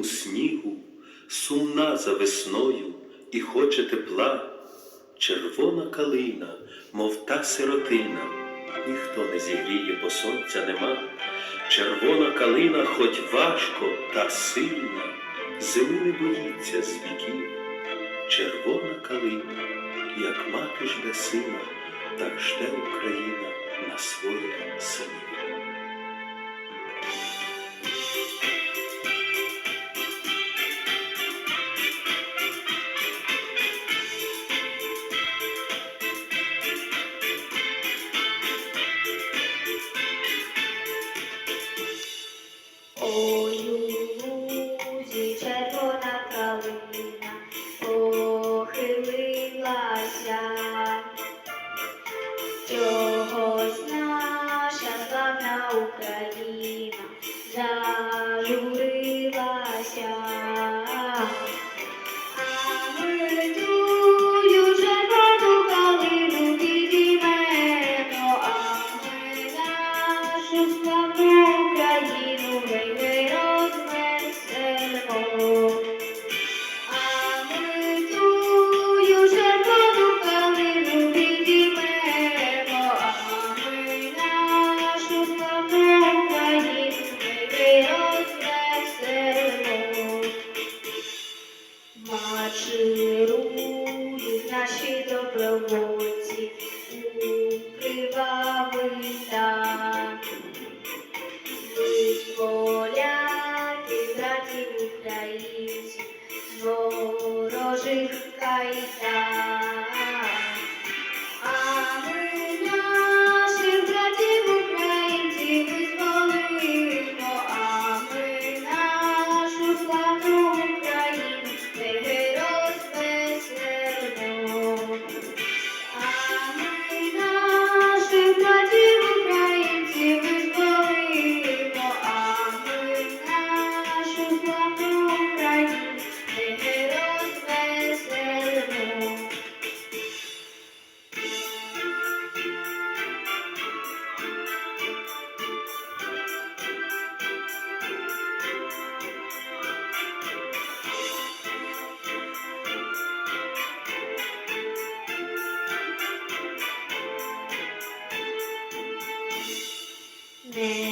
білому снігу, сумна за весною і хоче тепла, червона калина, мов та сиротина, ніхто не зігріє, бо сонця нема. Червона калина, хоч важко та сильна, зими не боїться з віків. Червона калина, як мати жде сина, так жде Україна на своїх синів. Ой, у червона калина похилилася. Чогось наша славна Україна зажурилася. У кривавий так. поляки, братів українців з ворожих кайдан. Не